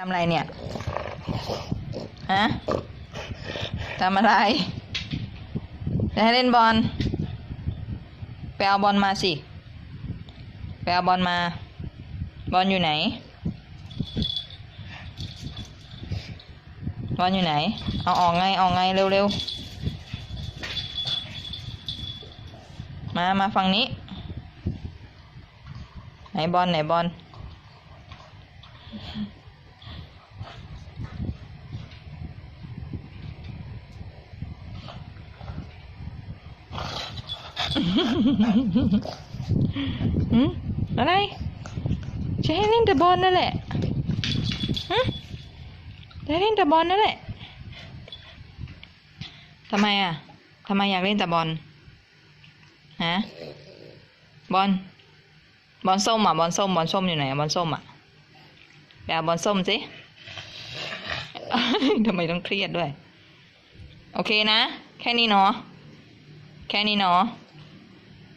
ทำอะไรเนี่ย ฮะ ทำอะไร จะให้เล่นบอล ไปเอาบอลมาสิ ไปเอาบอลมา บอลอยู่ไหน บอลอยู่ไหน เอาออกไง ออกไง เร็วๆ มา มาฝั่งนี้ ไหนบอล ไหนบอล หืมอะไร จะให้เล่นแต่บอลนั่นแหละฮะจะให้เล่นแต่บอลนั่นแหละทำไมอะทำไมอยากเล่นแต่บอลฮะบอลบอลส้มอะบอลส้มบอลส้มอยู่ไหนบอลส้มอะไปเอาบอลส้มสิทำไมต้องเครียดด้วย โอเคนะ แค่นี้เนาะแค่นี้เนาะ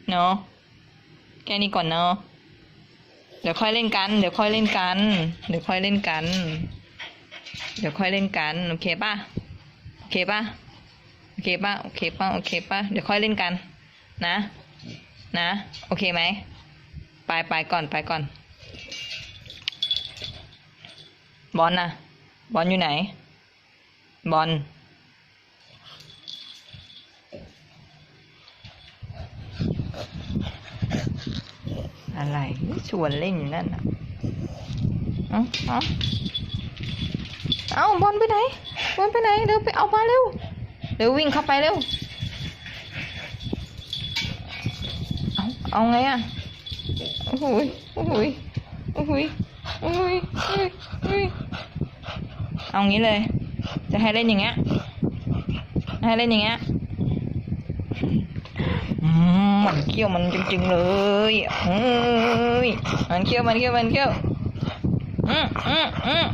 เนาะแค่นี้ก่อนเนาะเดี๋ยวค่อยเล่นกัน เดี๋ยวค่อยเล่นกัน เดี๋ยวค่อยเล่นกัน เดี๋ยวค่อยเล่นกัน โอเคป่ะ โอเคป่ะ โอเคป่ะ โอเคป่ะ โอเคป่ะ เดี๋ยวค่อยเล่นกัน นะ นะ โอเคไหม ไปไปก่อน ไปก่อน บอลนะบอลอยู่ไหน บอล อะไรชวนเล่นอยู่นั่นอะเอาเอาเอาบอลไปไหนบอลไปไหนเร็วไปเอามาเร็วเร็ววิ่งเข้าไปเร็วเอาเอาไงอะโอ้โหยโอ้โหยโอ้โหยโอ้โหยโอ้ยโอ้ยเอางี้เลย จะให้เล่นอย่างเงี้ยให้เล่นอย่างเงี้ย มันเขี้ยวมันจริงๆเลยเฮ้ยมันเขี้ยวมันเขี้ยวมันเขี้ยวอืมอืมอืม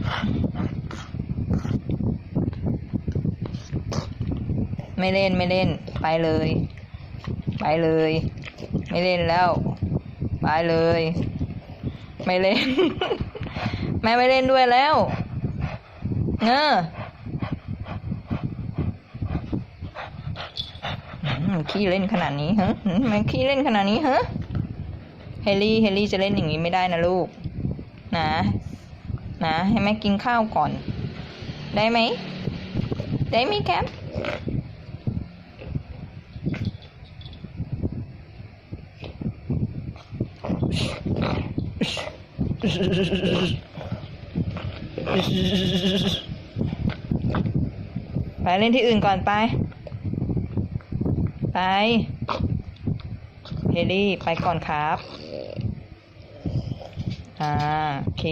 ไม่เล่นไม่เล่น ไปเลย ไปเลย ไม่เล่นแล้ว ไปเลย ไม่เล่น แม่ไม่เล่นด้วยแล้วเนอะอืม ขี้เล่นขนาดนี้ฮะอืมแม่ขี้เล่นขนาดนี้ฮะเฮลี่เฮลี่จะเล่นอย่างนี้ไม่ได้นะลูก นะ นะ ให้แม่กินข้าวก่อน ได้ไหม ได้ไหมแคมไปเล่นที่อื่นก่อนไป ไป เฮลี่ ไปก่อนครับ อ่า โอเค